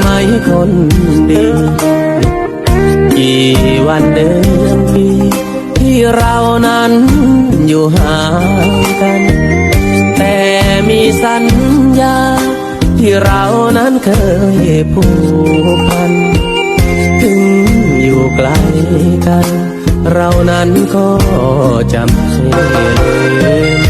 ไหมคนดี กี่วันเดิมนปีที่เรานั้นอยู่ห่างกัน แต่มีสัญญา ที่เรานั้นเคยผูกพัน ถึงอยู่ไกลกัน เรานั้นก็จำเสีย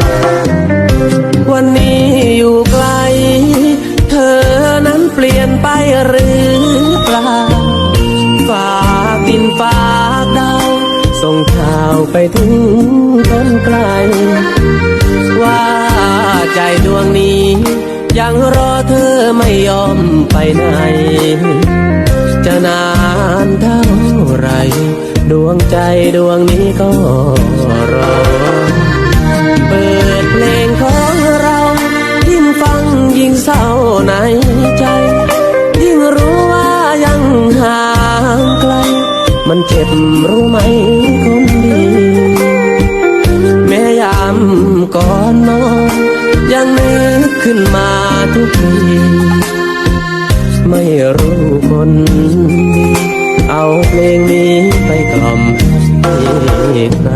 ไปถึงคนไกล ว่าใจดวงนี้ ยังรอเธอไม่ยอมไปไหน จะนานเท่าไร ดวงใจดวงนี้ก็รอ เปิดเพลงของเรายิ่งฟังยิ่งเศร้าในใจ ยิ่งรู้ว่ายังห่างไกล มันเจ็บรู้ไหม ขึ้นมาทุกที ไม่รู้คนดีเอาเพลงนี้ไปกล่อมให้ใคร